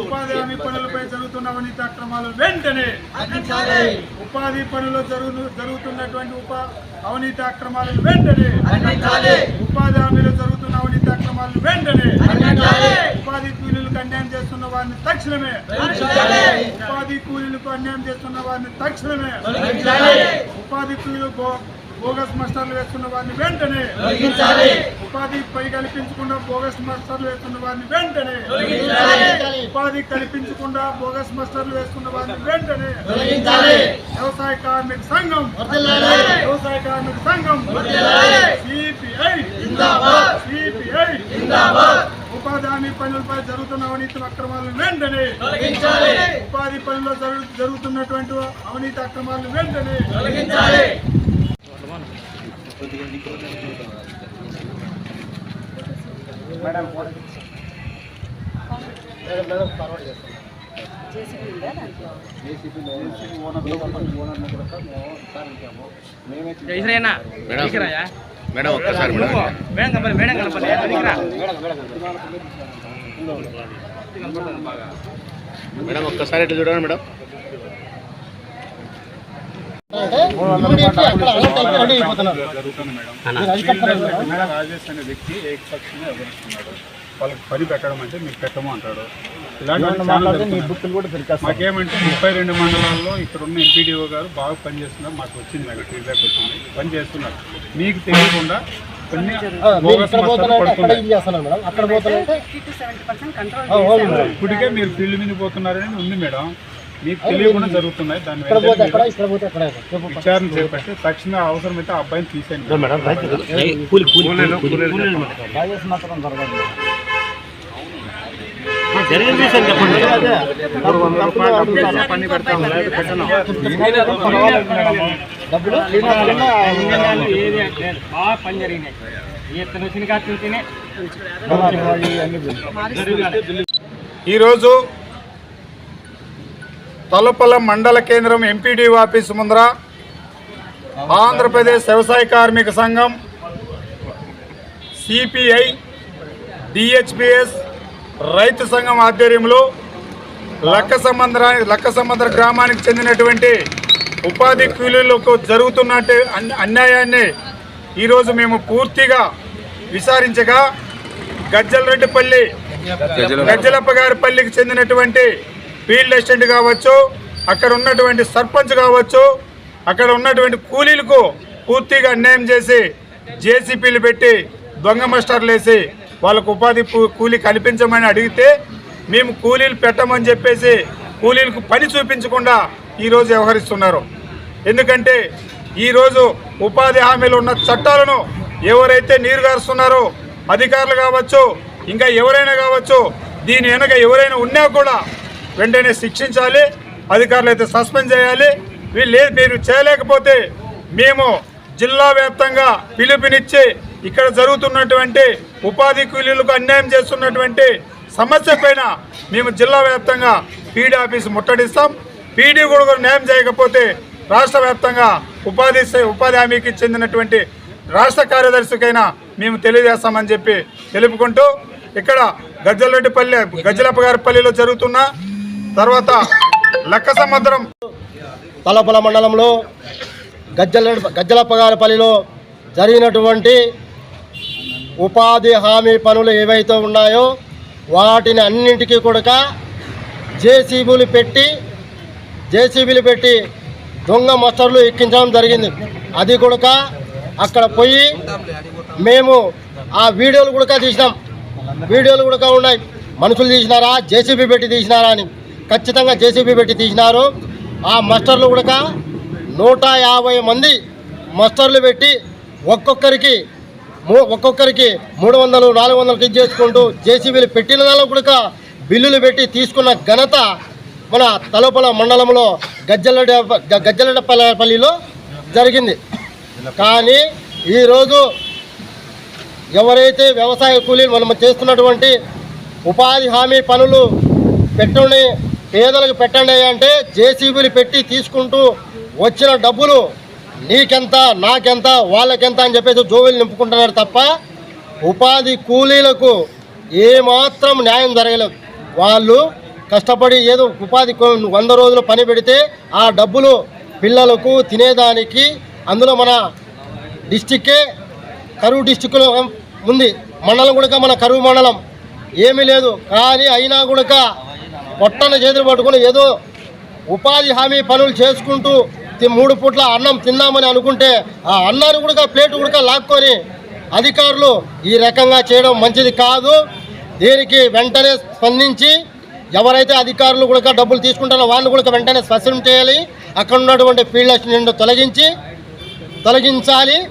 ఉపాధి హామీ పనులపై జరుగుతున్న అవినీతి అక్రమాలు. వెంటనే ఉపాధి పనులు జరుగు జరుగుతున్నటువంటి ఉపా అవినీతి అక్రమాలు వెంటనే ఉపాధి హామీలో జరుగుతున్న అవినీతి అక్రమాలు వెంటనే ఉపాధి కూలీలకు అన్యాయం చేస్తున్న వారిని తక్షణమే ఉపాధి కూలీలకు అన్యాయం చేస్తున్న వారిని తక్షణమే ఉపాధి కూలీలు బో- బోగస్ మాస్టర్లు వేస్తున్న వారిని వెంటనే ఉపాధి పై కల్పించకుండా బోగస్ మాస్టర్లు వేస్తున్న వారిని వెంటనే ఉపాధి కల్పించకుండా బోగస్ మాస్టర్లు వేస్తున్న వారిని వెంటనే వ్యవసాయ కార్మిక సంఘం వ్యవసాయ కార్మిక సంఘం సిపిఐ సిపిఐ ఉపాధి హామీ పనులపై జరుగుతున్న అవినీతి అక్రమాలను వెంటనే ఉపాధి పనుల్లో జరుగు- జరుగుతున్నటువంటి అవినీతి అక్రమాలను వెంటనే ఇసరేనా ఇసరాయా మేడం ఒక్కసారి మేడం. మేడం కనపడి మేడం కనపడి. మేడం ఒక్కసారి ఇట్లా చూడండి మేడం? జరుగుతుంది మేడం మేడం రాజేష్ అనే వ్యక్తి ఏకపక్షంగా ఎవరిస్తున్నాడు వాళ్ళకి పని పెట్టడం అంటే మీకు పెట్టము అంటాడు. మాకేమంటే ముప్పై రెండు మండలాల్లో ఇక్కడ ఉన్న ఎంపీడీఓ గారు బాగా పనిచేస్తున్నారు. మాకు వచ్చింది నాకు ఫీడ్బ్యాక్ వచ్చింది. పని చేస్తున్నారు మీకు తెలియకుండా కొన్ని ఇప్పటికే మీరు ఫీల్డ్ మీద పోతున్నారని ఉంది మేడం. మీకు తెలియకుండా జరుగుతున్నాయి. దాని విచారణ చేపట్టి తక్షణ అవసరమైతే ఆ అబ్బాయిని తీసేయండి పెడతాం బాగా పని జరిగినాయి ఇతను వచ్చిన ఈరోజు తలుపల మండల కేంద్రం ఎంపీడీ ఆఫీస్ ముందర ఆంధ్రప్రదేశ్ వ్యవసాయ కార్మిక సంఘం సిపిఐ డిహెచ్పిఎస్ రైతు సంఘం ఆధ్వర్యంలో లక్క సముద్ర లక్క సముద్ర గ్రామానికి చెందినటువంటి ఉపాధి కూలీలకు జరుగుతున్నట్టు అన్- అన్యాయాన్ని ఈరోజు మేము పూర్తిగా విచారించగా గజ్జలరెడ్డిపల్లి గజ్జలప్ప గారి పల్లికి చెందినటువంటి ఫీల్డ్ అసిస్టెంట్ కావచ్చు అక్కడ ఉన్నటువంటి సర్పంచ్ కావచ్చు అక్కడ ఉన్నటువంటి కూలీలకు పూర్తిగా అన్యాయం చేసి జేసీపీలు పెట్టి దొంగ మాస్టర్లు వేసి వాళ్ళకు ఉపాధి కూలి కూలీ కల్పించమని అడిగితే మేము కూలీలు పెట్టమని చెప్పేసి కూలీలకు పని చూపించకుండా ఈరోజు వ్యవహరిస్తున్నారు. ఎందుకంటే ఈరోజు ఉపాధి హామీలు ఉన్న చట్టాలను ఎవరైతే నీరు గారుస్తున్నారో అధికారులు కావచ్చు ఇంకా ఎవరైనా కావచ్చు దీని వెనక ఎవరైనా ఉన్నా కూడా వెంటనే శిక్షించాలి అధికారులు అయితే సస్పెండ్ చేయాలి. వీళ్ళు మీరు చేయలేకపోతే మేము జిల్లా వ్యాప్తంగా పిలుపునిచ్చి ఇక్కడ జరుగుతున్నటువంటి ఉపాధి కూలీలకు అన్యాయం చేస్తున్నటువంటి సమస్య పైన మేము జిల్లా వ్యాప్తంగా పీడీ ఆఫీస్ ముట్టడిస్తాం. పీడీ కూడా న్యాయం చేయకపోతే రాష్ట్ర వ్యాప్తంగా ఉపాధి ఉపాధి హామీకి చెందినటువంటి రాష్ట్ర కార్యదర్శికైనా మేము తెలియజేస్తామని చెప్పి తెలుపుకుంటూ ఇక్కడ గజ్జలరెడ్డిపల్లి గజ్జలప్ప పల్లిలో జరుగుతున్న తర్వాత లక్క సముద్రం తలపల మండలంలో గజ్జల గజ్జలప్పగారిపల్లిలో జరిగినటువంటి ఉపాధి హామీ పనులు ఏవైతే ఉన్నాయో వాటిని అన్నింటికీ కూడా జేసీబీలు పెట్టి జేసీబీలు పెట్టి దొంగ మస్టర్లు ఎక్కించడం జరిగింది. అది కూడా అక్కడ పోయి మేము ఆ వీడియోలు కూడా తీసినాం. వీడియోలు కూడా ఉన్నాయి. మనుషులు తీసినారా? జేసీబీ పెట్టి తీసినారా అని. ఖచ్చితంగా జేసీబీ పెట్టి తీసినారు. ఆ మస్టర్లు కూడా నూట యాభై మంది మస్టర్లు పెట్టి ఒక్కొక్కరికి ఒక్కొక్కరికి మూడు వందలు నాలుగు వందలకి చేసుకుంటూ జేసీబీలు పెట్టిన దానిలో కూడా బిల్లులు పెట్టి తీసుకున్న ఘనత మన తలపల మండలంలో గజ్జలడ గజ్జలడపల్లిలో జరిగింది. కానీ ఈరోజు ఎవరైతే వ్యవసాయ కూలీలు మనం చేస్తున్నటువంటి ఉపాధి హామీ పనులు పెట్టండి పేదలకు పెట్టండి అంటే జేసీబీలు పెట్టి తీసుకుంటూ వచ్చిన డబ్బులు నీకెంత నాకెంత వాళ్ళకెంత అని చెప్పేసి జోబీలు నింపుకుంటున్నారు తప్ప ఉపాధి కూలీలకు ఏమాత్రం న్యాయం జరగలేదు. వాళ్ళు కష్టపడి ఏదో ఉపాధి వంద రోజులు పని పెడితే ఆ డబ్బులు పిల్లలకు తినేదానికి అందులో మన డిస్టిక్కే కరువు డిస్టిక్లో ఉంది. మండలం కూడా మన కరువు మండలం. ఏమీ లేదు. కానీ అయినా కూడా పొట్టన చేతులు పట్టుకుని ఏదో ఉపాధి హామీ పనులు చేసుకుంటూ మూడు పూట్ల అన్నం తిందామని అనుకుంటే ఆ అన్నాన్ని కూడా ప్లేట్ కూడా లాక్కొని అధికారులు ఈ రకంగా చేయడం మంచిది కాదు. దీనికి వెంటనే స్పందించి ఎవరైతే అధికారులు కూడా డబ్బులు తీసుకుంటారో వాళ్ళు కూడా వెంటనే స్పష్టం చేయాలి. అక్కడ ఉన్నటువంటి ఫీల్డ్ అసిస్టెంట్ తొలగించి తొలగించాలి.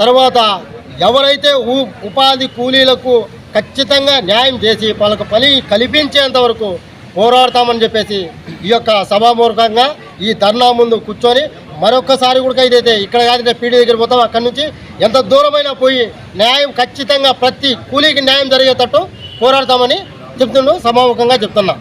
తర్వాత ఎవరైతే ఉ- ఉపాధి కూలీలకు ఖచ్చితంగా న్యాయం చేసి వాళ్ళకు పని కల్పించేంత వరకు పోరాడతామని చెప్పేసి ఈ యొక్క సభామూర్ఖంగా ఈ ధర్నా ముందు కూర్చొని మరొక్కసారి కూడా ఇదైతే ఇక్కడ కాదు పీడి దగ్గర పోతాం అక్కడి నుంచి ఎంత దూరమైనా పోయి న్యాయం ఖచ్చితంగా ప్రతి కూలీకి న్యాయం జరిగేటట్టు పోరాడతామని చెప్తుండు సమాముఖంగా చెప్తున్నా.